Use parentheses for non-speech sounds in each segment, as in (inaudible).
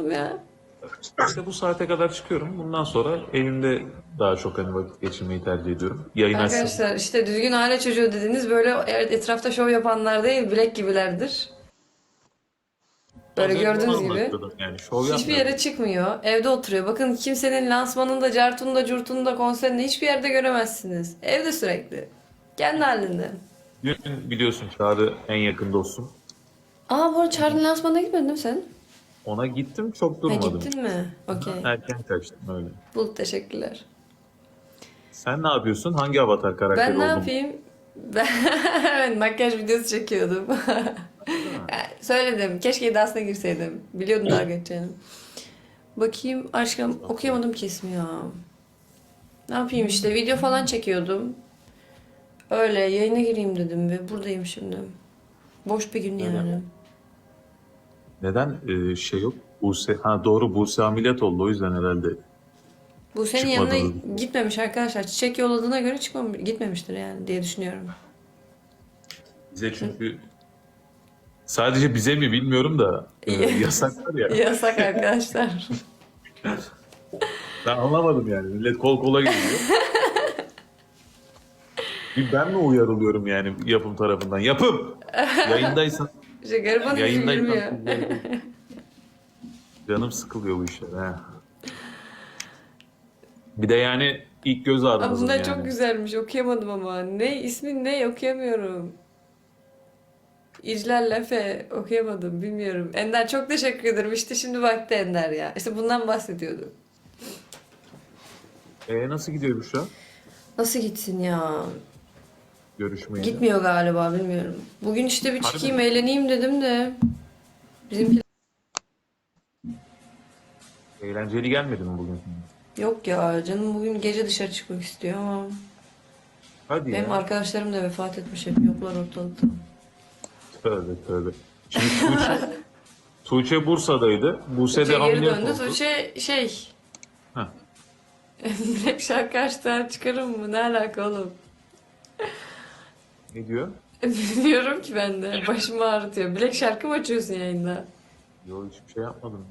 anlamadım ya. İşte bu saate kadar çıkıyorum. Bundan sonra evimde daha çok hani vakit geçirmeyi tercih ediyorum. Yayın açsam. Arkadaşlar işte düzgün aile çocuğu dediğiniz böyle etrafta şov yapanlar değil bilek gibilerdir. Böyle Az gördüğünüz gibi. Yani şov Hiçbir yapmıyorum. yere çıkmıyor. Evde oturuyor. Bakın kimsenin lansmanında, cartunda, curtunda, konserinde hiçbir yerde göremezsiniz. Evde sürekli. Kendi halinde. Dün biliyorsun Çağrı en yakın dostum. Aa bu arada Charlie'nin lansmanına gitmedin değil mi sen? Ona gittim çok Ha, durmadım. gittin mi? Okey. Erken kaçtım öyle. Bulut teşekkürler. Sen ne yapıyorsun? Hangi avatar karakteri Ben ne oldun? yapayım? Ben (laughs) makyaj videosu çekiyordum. (laughs) Yani Söyledim. Keşke iddiasına girseydim. Biliyordum daha (laughs) geçeceğini. Bakayım aşkım okuyamadım kesmi ya. Ne yapayım işte video falan çekiyordum. Öyle yayına gireyim dedim ve buradayım şimdi. Boş bir gün yani. Neden e, şey yok? Buse, ha doğru Buse ameliyat oldu o yüzden herhalde. Bu senin Çıkmadı yanına gitmemiş arkadaşlar. Çiçek yolladığına göre çıkmam gitmemiştir yani diye düşünüyorum. Bize çünkü sadece bize mi bilmiyorum da e, yasaklar ya. (laughs) Yasak arkadaşlar. Ben anlamadım yani. Millet kol kola gidiyor. (laughs) Bir ben mi uyarılıyorum yani yapım tarafından? Yapım! (laughs) Yayındaysan, İşte gariban yayındaysan gülmüyor. (laughs) canım sıkılıyor bu işler. ha. Bir de yani ilk göz Aa, ağrımızın bunlar yani. çok güzelmiş. Okuyamadım ama. Ne? ismin ne? Okuyamıyorum. İclal Lefe. Okuyamadım. Bilmiyorum. Ender çok teşekkür ederim. İşte şimdi vakti Ender ya. İşte bundan bahsediyordum. E, nasıl gidiyor Büşra? Nasıl gitsin ya? Görüşmeye. Gitmiyor galiba bilmiyorum. Bugün işte bir Harbi çıkayım mi? eğleneyim dedim de. Bizimki Eğlenceli gelmedi mi bugün? yok ya. Canım bugün gece dışarı çıkmak istiyor ama. Hadi Benim ya. arkadaşlarım da vefat etmiş. Hep yoklar ortalıkta. Tövbe tövbe. Şimdi Tuğçe, (laughs) Tuğçe Bursa'daydı. Buse de Tuğçe geri ameliyat döndü. oldu. Tuğçe şey. (laughs) Heh. Direkt şarkı açtılar çıkarım mı? Ne alaka oğlum? Ne diyor? (laughs) Bilmiyorum ki ben de. Başımı ağrıtıyor. Bilek şarkı mı açıyorsun yayında? Yok hiçbir şey yapmadım.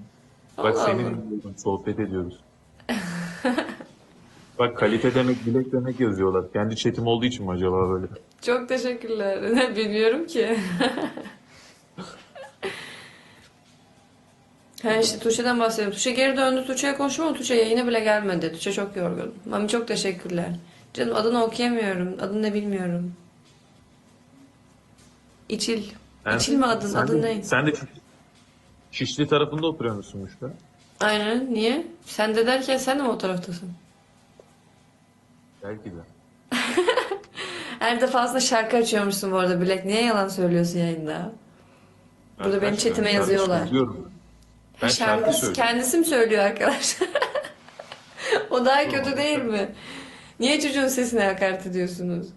Bak Allah seni Allah. dinliyorum, sohbet ediyoruz. (laughs) Bak kalite demek, bilek demek yazıyorlar. Kendi chatim olduğu için mi acaba böyle? Çok teşekkürler. (laughs) Ne bilmiyorum ki. ha işte Tuğçe'den bahsediyorum. Tuğçe geri döndü. Tuğçe'ye konuşma ama Tuğçe yayına bile gelmedi. Tuğçe çok yorgun. Mami çok teşekkürler. Canım adını okuyamıyorum. Adını ne bilmiyorum. İçil. Sen- İçil mi adın? sen Adın de- ne? Sen de Şişli tarafında oturuyor musun Müşra? Aynen. Niye? Sen de derken sen de mi o taraftasın? Belki de. (laughs) Her defasında şarkı açıyormuşsun bu arada Bilek. Niye yalan söylüyorsun yayında? Burada Ben benim kaç- chatime yazıyorlar. Ben şarkı söylüyorum. kendisi mi söylüyor arkadaşlar? (laughs) o daha kötü değil mi? Niye çocuğun sesine hakaret ediyorsunuz?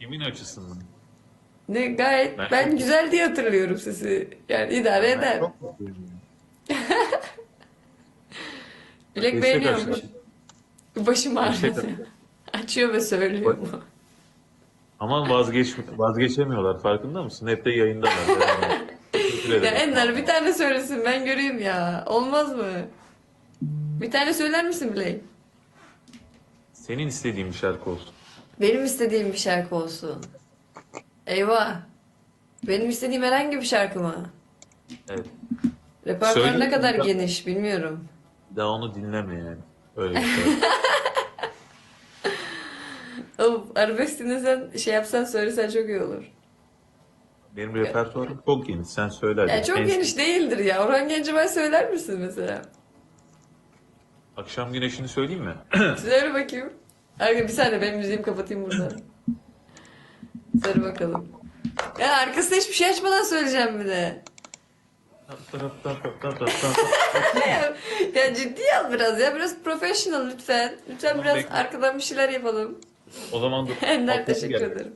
Kimin açısından? Ne gayet Ben- ben, güzel diye hatırlıyorum sesi. Yani idare Ben eder. çok mutluyum. (laughs) Bilek beğeniyormuş. Başım açtı. (laughs) Açıyor ve söylüyor mu? Ama vazgeç, vazgeçemiyorlar farkında mısın? Hep de yayındalar. (laughs) Ya. Ender bir tane söylesin ben göreyim ya. Olmaz mı? Bir tane söyler misin Bilek? Senin istediğin bir şarkı olsun. Benim istediğim bir şarkı olsun. Eyvah. Benim istediğim herhangi bir şarkı mı? Evet. Repertuar ne kadar geniş bilmiyorum. Daha onu dinleme yani. Öyle bir şey. (laughs) Oğlum arabesk dinlesen şey yapsan söylesen çok iyi olur. Benim repertuarım çok geniş. Sen söyle hadi. Ya çok En- geniş değildir ya. Orhan Gencebay söyler misin mesela? Akşam güneşini söyleyeyim mi? Söyle bakayım. Arka bir saniye benim müziğimi kapatayım burada. (laughs) Söyle bakalım. Ya arkasında hiçbir şey açmadan söyleyeceğim bir de. ya, (laughs) ya ciddi al biraz ya. Biraz professional lütfen. Lütfen Tamam, biraz bekle. arkadan bir şeyler yapalım. o zaman dur. (laughs) Ender teşekkür gel. ederim.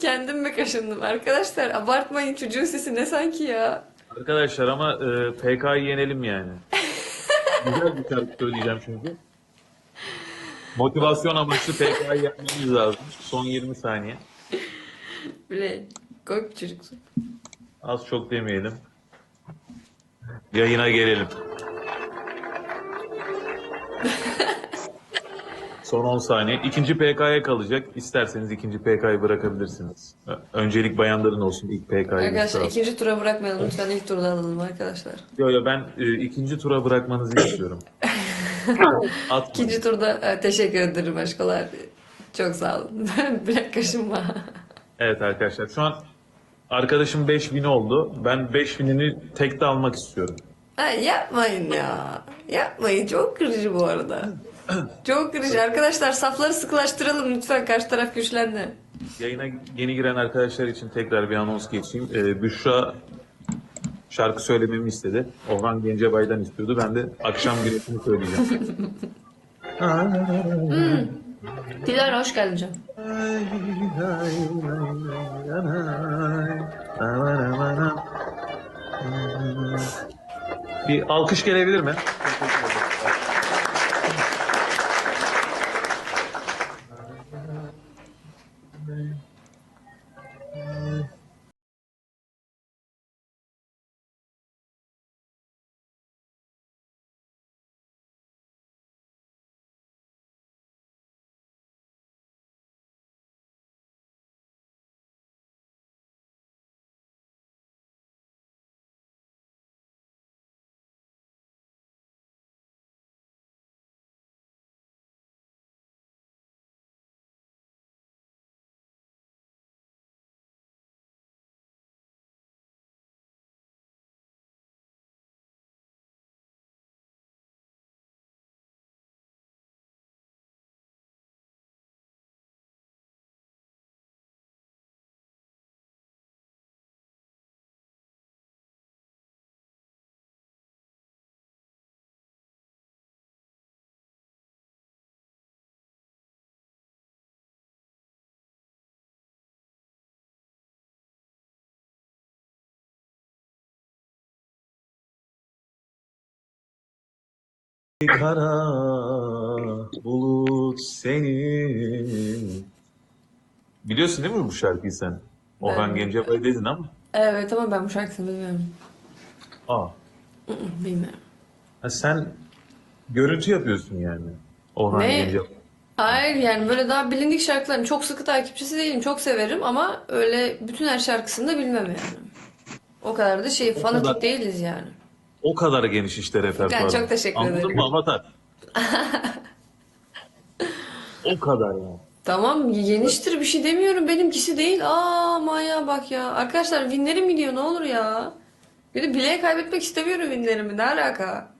Kendim mi kaşındım? Arkadaşlar abartmayın çocuğun sesi ne sanki ya. Arkadaşlar ama e, PK'yı yenelim yani. (laughs) Güzel bir şarkı söyleyeceğim çünkü. Motivasyon amaçlı PK'yı yapmamız lazım. Son 20 saniye. Bile koy çocuksun. Az çok demeyelim. Yayına gelelim. Son 10 saniye. İkinci PK'ya kalacak. İsterseniz ikinci PK'yı bırakabilirsiniz. Öncelik bayanların olsun ilk PK'yı. Arkadaşlar ikinci tura bırakmayalım. Lütfen ilk turda alalım arkadaşlar. Yo yo ben e, ikinci tura bırakmanızı istiyorum. İkinci turda e, teşekkür ederim aşkolar. Çok sağ olun. (laughs) Bilek kaşınma. Evet arkadaşlar şu an arkadaşım 5000 oldu. Ben 5000'ini tekte almak istiyorum. Ay yapmayın ya. Yapmayın. Çok kırıcı bu arada. Çok kırıcı. Arkadaşlar safları sıkılaştıralım lütfen. Karşı taraf güçlendi. Yayına yeni giren arkadaşlar için tekrar bir anons geçeyim. Ee, Büşra şarkı söylememi istedi. Orhan Gencebay'dan istiyordu. Ben de akşam güneşini söyleyeceğim. Dilara hoş geldin canım. Bir alkış gelebilir mi? Kara bulut senin. Biliyorsun değil mi bu şarkıyı sen? Orhan Gencebay dedin ama. Evet ama ben bu şarkısını bilmiyorum. Aa, Bilmiyorum. ha sen görüntü yapıyorsun yani. Orhan Ne? Gencebay. Hayır yani böyle daha bilindik şarkıların çok sıkı takipçisi değilim. Çok severim ama öyle bütün her şarkısını da bilmem yani. O kadar da şey fanatik kadar- değiliz yani. O kadar geniş işte repertuar. Yani çok teşekkür Anladın ederim. mı Avatar? (laughs) o kadar ya. Tamam geniştir bir şey demiyorum. Benimkisi değil. Aa maya bak ya. Arkadaşlar winlerim gidiyor ne olur ya. Bir de bileğe kaybetmek istemiyorum winlerimi. Ne alaka?